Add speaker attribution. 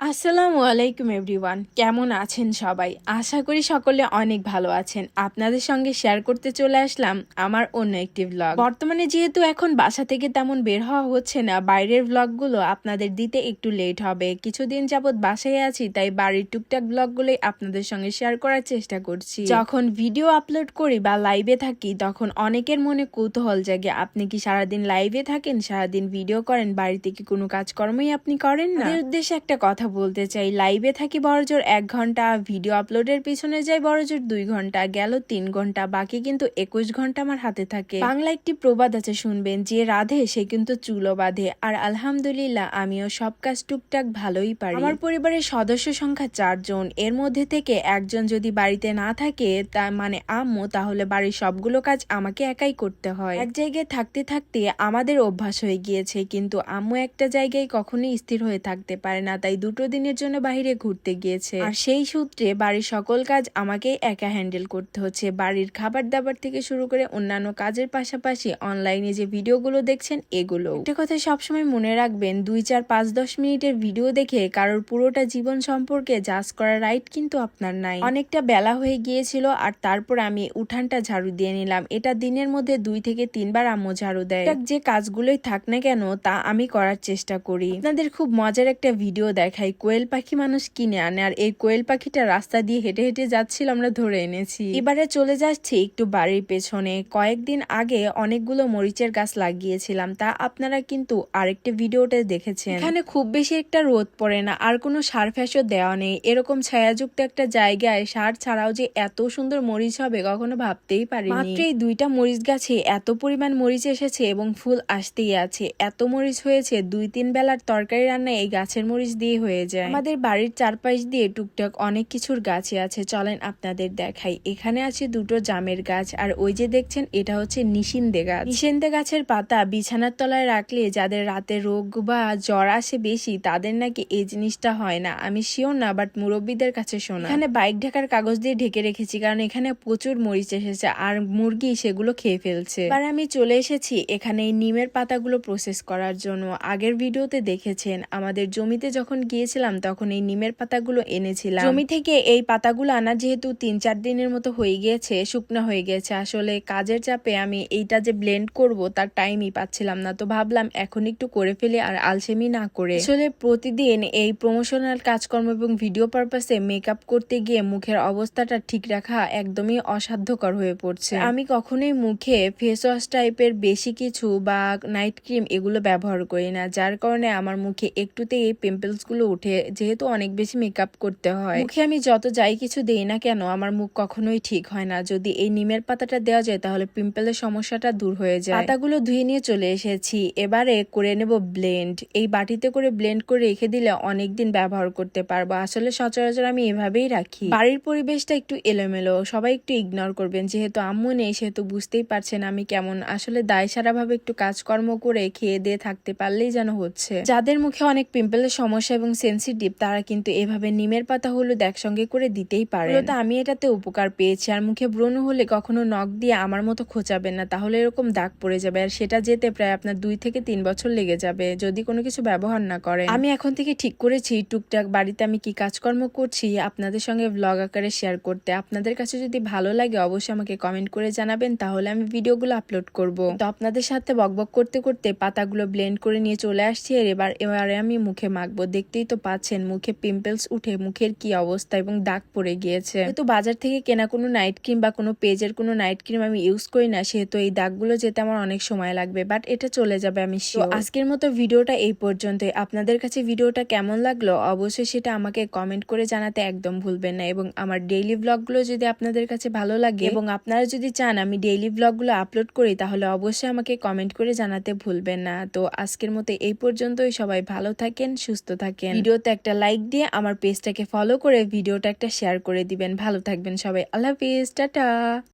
Speaker 1: আসসালামু আলাইকুম এভরিওয়ান। কেমন আছেন সবাই? আশা করি সকলে অনেক ভালো আছেন। আপনাদের সঙ্গে শেয়ার করতে চলে আসলাম আমার অন্য একটি ব্লগ বর্তমানে যেহেতু এখন বাসা থেকে তেমন বের হওয়া হচ্ছে না, বাইরের ব্লগগুলো আপনাদের দিতে একটু লেট হবে। কিছুদিন যাবৎ বাসায় আছি, তাই বাড়ির টুকটাক ব্লগগুলোই আপনাদের সঙ্গে শেয়ার করার চেষ্টা করছি। যখন ভিডিও আপলোড করি বা লাইভে থাকি, তখন অনেকের মনে কৌতূহল জাগে, আপনি কি সারাদিন লাইভে থাকেন? সারাদিন ভিডিও করেন? বাড়িতে কি কোনো কাজকর্মই আপনি করেন না? উদ্দেশ্যে একটা কথা বলতে চাই। লাইভে থাকি বড়জোর এক ঘণ্টা ভিডিও আপলোডের পিছনে যাই বড়জোর দুই ঘণ্টা, গেল তিন ঘণ্টা, বাকি কিন্তু একুশ ঘণ্টা আমার হাতে থাকে। বাংলা একটি প্রবাদ আছে শুনবেন, যে রাধে সে কিন্তু চুলো বাঁধে, আর আলহামদুলিল্লাহ আমিও সব কাজ টুকটাক ভালোই পারি। আমার পরিবারের সদস্য সংখ্যা চারজন, এর মধ্যে থেকে একজন যদি বাড়িতে না থাকে, তা মানে আম্মু, তাহলে বাড়ির সবগুলো কাজ আমাকে একাই করতে হয়। এক জায়গায় থাকতে থাকতে আমাদের অভ্যাস হয়ে গিয়েছে, কিন্তু আম্মু একটা জায়গায় কখনোই স্থির হয়ে থাকতে পারে না, তাই দুটো দিনের জন্য বাইরে ঘুরতে গিয়েছে। আর সেই সূত্রে বাড়ির সকল কাজ আমাকেই একা হ্যান্ডেল করতে হচ্ছে। বাড়ির খাবার দাবার থেকে শুরু করে অন্যান্য কাজের পাশাপাশি অনলাইনে যে ভিডিওগুলো দেখছেন এগুলো একটা কথা সবসময় মনে রাখবেন, দুই চার পাঁচ দশ মিনিটের ভিডিও দেখে কারোর পুরোটা জীবন সম্পর্কে জাজ করার রাইট কিন্তু আপনার নাই। অনেকটা বেলা হয়ে গিয়েছিল আর তারপর আমি উঠানটা ঝাড়ু দিয়ে নিলাম। এটা দিনের মধ্যে দুই থেকে তিনবার আম্মু ঝাড়ু দেয়। যে কাজগুলোই থাক না কেন, তা আমি করার চেষ্টা করি। আপনাদের খুব মজার একটা ভিডিও দেখাই। কোয়েল পাখি মানুষ কিনে আনে আর এই কোয়েল পাখিটা রাস্তা দিয়ে হেঁটে হেঁটে যাচ্ছিল, আমরা ধরে এনেছি। এবারে চলে যাচ্ছি একটু বাড়ির পেছনে। কয়েকদিন আগে অনেকগুলো মরিচের গাছ লাগিয়েছিলাম। তা আপনারা কিন্তু আরেকটা ভিডিওতে দেখেছেন। এখানে খুব বেশি একটা রোদ পড়ে না, আর কোনো সার ফ্যাসও দেওয়া নেই। এরকম ছায়াযুক্ত একটা জায়গায় সার ছাড়াও যে এত সুন্দর মরিচ হবে কখনো ভাবতেই পারিনি। মাত্র এই দুইটা মরিচ গাছে এত পরিমাণ মরিচ এসেছে এবং ফুল আসতেই আছে। এত মরিচ হয়েছে, দুই তিন বেলার তরকারি রান্না এই গাছের মরিচ দিয়ে হয়ে যায়। আমাদের বাড়ির চারপাশ দিয়ে টুকটাক অনেক কিছুর গাছই আছে, চলেন আপনাদের দেখাই। এখানে আছে দুটো জামের গাছ, আর ওই যে দেখছেন, এটা হচ্ছে নিশিন্দে গাছ। নিশিন্দে গাছের পাতা বিছানার তলায় রাখলে যাদের রাতে রোগ বা জ্বর আসে বেশি, তাদের নাকি এই জিনিসটা হয় না। আমি শিওর না বাট মুরব্বীদের কাছে শোনা। এখানে বাইক ঢাকার কাগজ দিয়ে ঢেকে রেখেছি, কারণ এখানে প্রচুর মরিচ এসেছে, আর মুরগি সেগুলো খেয়ে ফেলছে। এবার আমি চলে এসেছি এখানে এই নিমের পাতাগুলো প্রসেস করার জন্য। আগের ভিডিওতে দেখেছেন, আমাদের জমিতে যখন গিয়েছিলাম তখন এই নিমের পাতাগুলো এনেছিলাম। জমি থেকে এই পাতাগুলো আনা যেহেতু তিন চার দিনের মতো হয়ে গিয়েছে, শুকনো হয়ে গেছে। আসলে কাজের চাপে আমি এইটা যে ব্লেন্ড করব, তার টাইমই পাচ্ছিলাম না। তো ভাবলাম এখন একটু করে ফেলি আর আলসেমি না করে। আসলে প্রতিদিন এই প্রমোশনাল কাজকর্ম এবং ভিডিও পারপাসে মেকআপ করতে গিয়ে মুখের অবস্থাটা ঠিক রাখা একদমই অসাধ্যকর হয়ে পড়ছে। আমি কখনোই মুখে ফেস ওয়াশ টাইপের বেশি কিছু বা নাইট ক্রিম এগুলো ব্যবহার করি না, যার কারণে আমার মুখে একটুতেই এই পিম্পলস উঠে, যেহেতু অনেক বেশি মেকআপ করতে হয়। মুখে আমি যত যাই কিছু দেই না কেন, আমার মুখ কখনোই ঠিক হয় না। যদি এই নিমের পাতাটা দেওয়া যায়, তাহলে পিম্পলের সমস্যাটা দূর হয়ে যায়। পাতাগুলো ধুয়ে নিয়ে চলে এসেছি। এবারে করে নেব ব্লেন্ড এই বাটিতে করে ব্লেন্ড করে রেখে দিলে অনেক দিন ব্যবহার করতে পারব। আসলে সচরাচর আমি এভাবেই রাখি। বাড়ির পরিবেশটা একটু এলোমেলো। সবাই একটু ইগনোর করবেন। যেহেতু আম্মু নেই, সেহেতু বুঝতেই পারছেন আমি কেমন। আসলে দায় সারা ভাবে একটু কাজকর্ম করে খেয়ে দিয়ে থাকতে পারলেই যেন হচ্ছে। যাদের মুখে অনেক পিম্পলের সমস্যা এবং সেন্সিটিভ তারা কিন্তু এভাবে নিমের পাতা হলুদ একসঙ্গে করে দিতেই পারে তো আমি এটাতে উপকার পেয়েছি, আর মুখে ব্রণ হলে কখনো নখ দিয়ে আমার মতো খোঁচাবেন না, তাহলে এরকম দাগ পড়ে যাবে, আর সেটা যেতে প্রায় আপনার দুই থেকে তিন বছর লেগে যাবে, যদি কোনো কিছু ব্যবহার না করে আমি এখন থেকে ঠিক করেছি, টুকটাক বাড়িতে আমি কি কাজকর্ম করছি, আপনাদের সঙ্গে ব্লগ আকারে শেয়ার করতে। আপনাদের কাছে যদি ভালো লাগে, অবশ্যই আমাকে কমেন্ট করে জানাবেন, তাহলে আমি ভিডিওগুলো আপলোড করব। তো আপনাদের সাথে বকবক করতে করতে পাতাগুলো ব্লেন্ড করে নিয়ে চলে আসছি, আর এবার, এবারে আমি মুখে মাখবো, দেখতেই তো পাচ্ছেন। মুখে পিম্পলস উঠে মুখের কি অবস্থা এবং দাগ পড়ে গিয়েছে। যেহেতু বাজার থেকে কেনা কোনো নাইট ক্রিম বা কোনো পেজের কোনো নাইট ক্রিম আমি ইউজ করি না সেহেতু এই দাগগুলো যেতে আমার অনেক সময় লাগবে বাট এটা চলে যাবে আমি আজকের মতো ভিডিওটা এই পর্যন্তই। আপনাদের কাছে ভিডিওটা কেমন লাগল অবশ্যই সেটা আমাকে কমেন্ট করে জানাতে একদম ভুলবেন না এবং আমার ডেইলি ব্লগগুলো যদি আপনাদের কাছে ভালো লাগে এবং আপনারা যদি চান আমি ডেইলি ব্লগগুলো আপলোড করি তাহলে অবশ্যই আমাকে কমেন্ট করে জানাতে ভুলবেন না। তো আজকের মতো এই পর্যন্তই। সবাই ভালো থাকেন সুস্থ থাকেন। ভিডিওতে একটা লাইক দিয়ে আমার পেজটাকে ফলো করে ভিডিওটা একটা শেয়ার করে দিবেন। ভালো থাকবেন সবাই। আল্লাহ হাফিজ। টাটা।